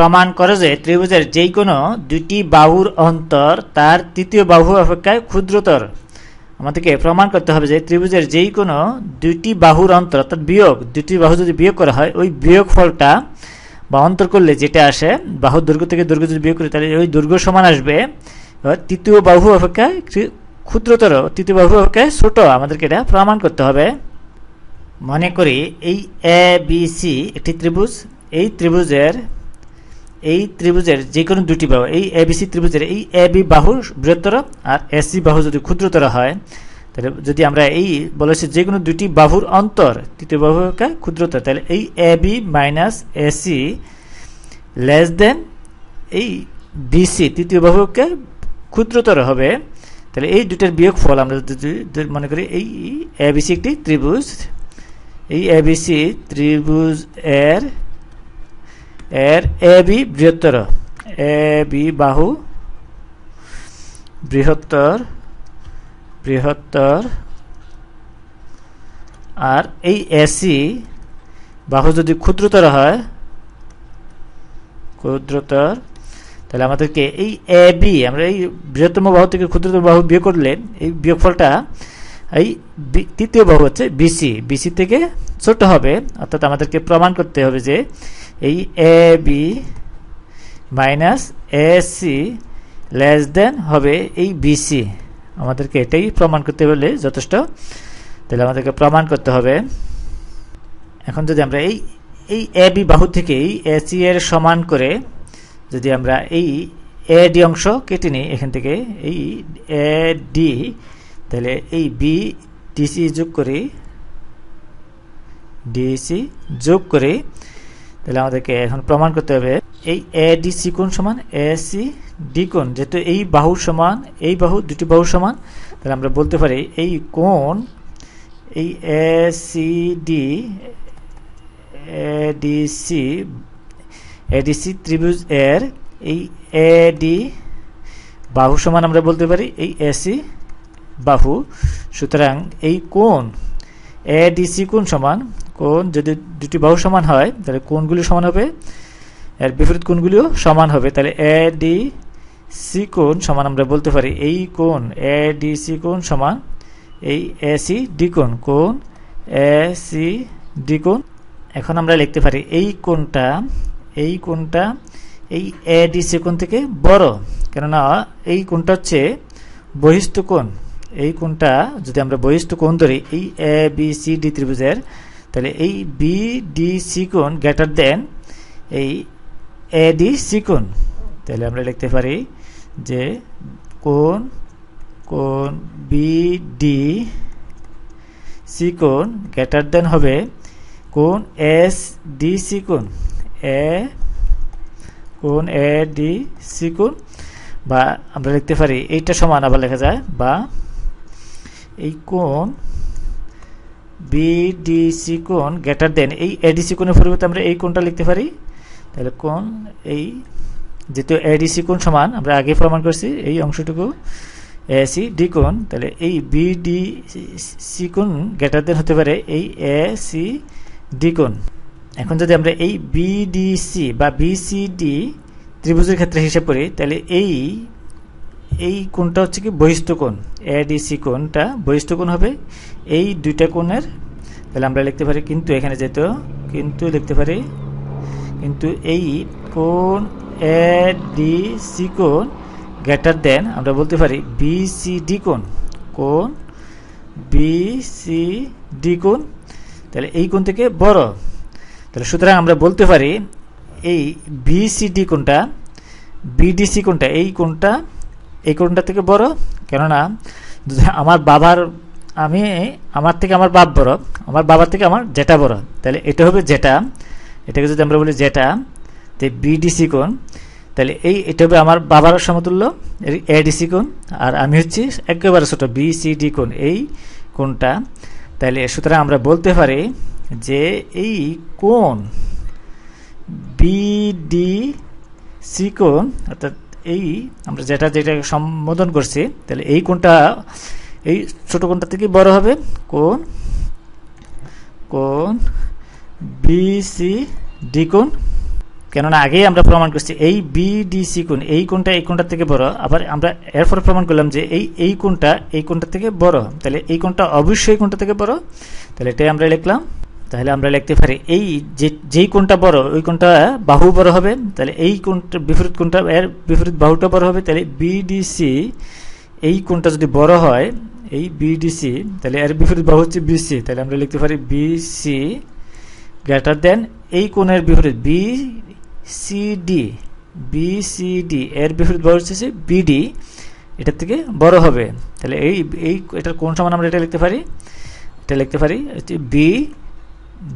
প্রমাণ করে যে ত্রিভুজের যেই কোনো দুইটি বাহুর অন্তর তার তৃতীয় বাহু অপেক্ষায় ক্ষুদ্রতর। আমাদেরকে প্রমাণ করতে হবে যে ত্রিভুজের যেই কোনো দুইটি বাহুর অন্তর, অর্থাৎ বিয়োগ দুটি বাহু যদি বিয়োগ করা হয়, ওই বিয়োগ ফলটা বা অন্তর করলে যেটা আসে, বাহু দুর্গ থেকে দুর্গ যদি বিয়োগ করি, তাহলে ওই দুর্গ সমান আসবে। তৃতীয় বাহু অপেক্ষায় ক্ষুদ্রতর, তৃতীয় বাহু অপেক্ষায় ছোট, আমাদেরকে এটা প্রমাণ করতে হবে। মনে করি এই এ বি সি একটি ত্রিভুজ, এই ত্রিভুজের এই ত্রিভুজের যে কোনো দুটি বাহু, এই এ বি সি ত্রিভুজের এই এ বি বাহু বৃহত্তর আর এসি বাহু যদি ক্ষুদ্রতর হয়, তাহলে যদি আমরা এই বলেছি যে কোনো দুটি বাহুর অন্তর, তৃতীয় বাহুকে ক্ষুদ্রতর, তাহলে এই A B minus AC less than এই বিসি তৃতীয় বাহুকে ক্ষুদ্রতর হবে, তাহলে এই দুটার বিয়োগ ফল আমরা যদি মনে করি এই এবিসি একটি ত্রিভুজ, এই এবিসি ত্রিভুজ এর এর এ বি বৃহত্তর। এ বি বাহু বৃহত্তর বৃহত্তর। আর এই এসি বাহু যদি ক্ষুদ্রতর হয়, ক্ষুদ্রতর, তাহলে আমাদেরকে এই এ বি, আমরা এই বৃহত্তম বাহু থেকে ক্ষুদ্রতম বাহু বিয়োগ করলে, এই বিয়োগফলটা এই তৃতীয় বাহু হচ্ছে বিসি বিসি থেকে ছোট হবে, অর্থাৎ আমাদেরকে প্রমাণ করতে হবে যে এই A B minus A C less than হবে এই বিসি আমাদেরকে এটাই প্রমাণ করতে হলে যথেষ্ট। তাহলে আমাদেরকে প্রমাণ করতে হবে। এখন যদি আমরা এই এই এ বি বাহু থেকে এই এসি এর সমান করে যদি আমরা এই এ ডি অংশ কেটে নিই, এখান থেকে এই এ ডি তাহলে এই বি ডিসি যোগ করি ডিসি যোগ করে তাহলে আমাদেরকে এখন প্রমাণ করতে হবে, এই এ ডি সি কোণ সমান এ সি ডি কোণ, যেহেতু এই বাহু সমান, এই বাহু দুটি বাহু সমান, তাহলে আমরা বলতে পারি এই কোণ, এই A C D ADC ADC ত্রিভুজ এর এই এডি বাহু সমান আমরা বলতে পারি, এই এসি বাহু। সুতরাং এই কোণ এডিসি কোণ সমান, কোণ যদি দুটি বাহু সমান হয়, তাহলে কোণগুলি সমান হবে। এর বিপরীত কোণগুলিও সমান হবে। তাহলে এ ডি সি কোণ সমান আমরা বলতে পারি এই কোণ, এ ডি সি কোণ সমান এই এসি ডি কোণ কোণ এ সি ডি কোণ। এখন আমরা লিখতে পারি এই কোণটা এই কোণটা এই এ ডি সি কোণ থেকে বড়। কেননা এই কোণটা হচ্ছে বহিস্থ কোণ। এই কোণটা যদি আমরা বহিস্থ কোণ ধরি, এই এ বি সি ডি ত্রিভুজের, তাহলে এই বি ডি সি কোণ গ্রেটার দেন এই এ ডি সি কোণ। তাহলে আমরা লিখতে পারি যে কোণ কোণ বি ডি সি কোণ গ্রেটার দেন হবে কোণ এস ডি সি কোণ। এ কোণ এ ডি সি কোণ। বা আমরা লিখতে পারি, এইটা সমান আবার লেখা যায়, বা এই কোণ বিডিসি কোণ গ্রেটার দেন এই এডিসি কোণের পরিবর্তে আমরা এই কোণটা লিখতে পারি। তাহলে কোণ এই যেহেতু এডিসি কোণ সমান, আমরা আগে প্রমাণ করছি এই অংশটুকু। এসি ডি কোণ, তাহলে এই বিডি সি কোণ গ্রেটার দেন হতে পারে এই এ সি ডি কোণ। এখন যদি আমরা এই বিডিসি বা বিসিডি ত্রিভুজের ক্ষেত্রে হিসাব করি, তাহলে এই এই কোণটা হচ্ছে কি বহিস্থ কোণ এডিসি কোণটা বহিস্থ কোণ হবে। এই দুইটা কোণের, তাহলে আমরা লিখতে পারি কিন্তু এখানে যেহেতু, কিন্তু লিখতে পারি, কিন্তু এই কোণ এ ডি সি কোণ গ্রেটার দেন আমরা বলতে পারি বিসিডি কোণ কোণ বিসিডি কোণ, তাহলে এই কোণ থেকে বড়। তাহলে সুতরাং আমরা বলতে পারি এই বিসিডি কোণটা বিডিসি কোণটা, এই কোণটা এই কোণটা থেকে বড়? কেননা, আমার বাবার, আমি, আমার থেকে আমার বাপ বড়, আমার বাবার থেকে আমার জেটা বড়। তাহলে এটা হবে জেটা এটাকে যদি আমরা বলি জেটা তো বিডিসি কোণ। তাহলে এই, এটা হবে আমার বাবার সমতুল্য এডিসি কোণ। আর আমি হচ্ছি একেবারে ছোট বিসিডি কোণ। এই কোণটা। তাহলে সুতরাং আমরা বলতে পারি যে এই কোণ বিডি সি কোণ, অর্থাৎ এই, আমরা যেটা যেটা সম্বোধন করছি, তাহলে এই কোনটা এই ছোট কোনটা থেকে বড় হবে কোন কোণ বিসি ডি কোন কেননা আগেই আমরা প্রমাণ করছি, এই বিডিসি কোণ, এই কোণটা এই কোণটার থেকে বড়, আবার আমরা এরপর প্রমাণ করলাম যে এই এই কোণটা এই কোণটা থেকে বড়। তাহলে এই কোণটা অবশ্যই কোণটা থেকে বড়। তাহলে এটাই আমরা লিখলাম। তাহলে আমরা লিখতে পারি, এই যে, যেই কোনটা বড়, ওই কোনটা বাহু বড় হবে, তাহলে এই কোনটা বিপরীত কোনটা এর বিপরীত বাহুটা বড় হবে, তাহলে বিডিসি এই কোনটা যদি বড় হয়, এই বিডিসি তাহলে এর বিপরীত বাহু হচ্ছে বিসি তাহলে আমরা লিখতে পারি বিসি গ্রেটার দেন এই কোণের বিপরীত বি সিডি বিসিডি এর বিপরীত বাহু হচ্ছে বিডি এটার থেকে বড় হবে। তাহলে এই এই, এটার কোন সমান আমরা এটা লিখতে পারি, এটা লিখতে পারি বি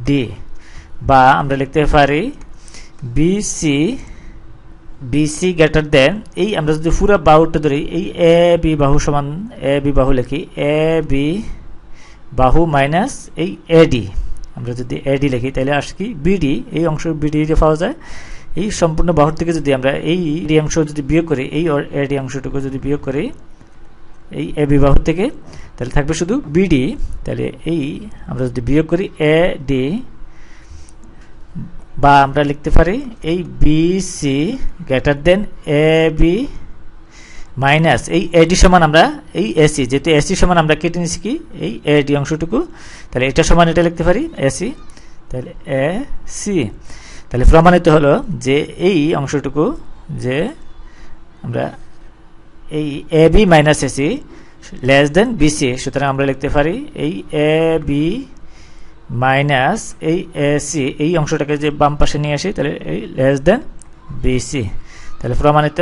ডি বা আমরা লিখতে পারি বিসি বিসি গ্রেটার দেন এই আমরা যদি পুরো বাহুটা ধরি, এই এ বি বাহু সমান এ বি বাহু লিখি এ বি বাহু মাইনাস এই এডি আমরা যদি এডি লিখি, তাহলে আসে কি? বিডি এই অংশ বিডি পাওয়া যায়। এই সম্পূর্ণ বাহুর থেকে যদি আমরা এই ডি অংশ যদি বিয়োগ করি, এই এডি অংশটুকু যদি বিয়োগ করি এই এ বি বাহুর থেকে তাহলে থাকবে শুধু বিডি তাহলে এই আমরা যদি বিয়োগ করি এ ডি বা আমরা লিখতে পারি এই B C greater than A B minus এই এডি সমান আমরা এই এসি যেহেতু এসি সমান আমরা কেটে নিচ্ছি কি? এই এডি অংশটুকু, তাহলে এটা সমান এটা লিখতে পারি এসি তাহলে এ সি তাহলে প্রমাণিত হলো যে এই অংশটুকু যে আমরা এই A B minus AC less than BC সুতরাং আমরা লিখতে পারি এই এ বি মাইনাস এই এসি এই অংশটাকে যে বাম পাশে নিয়ে আসি, তাহলে এই লেস দেন বিসি তাহলে প্রমাণিত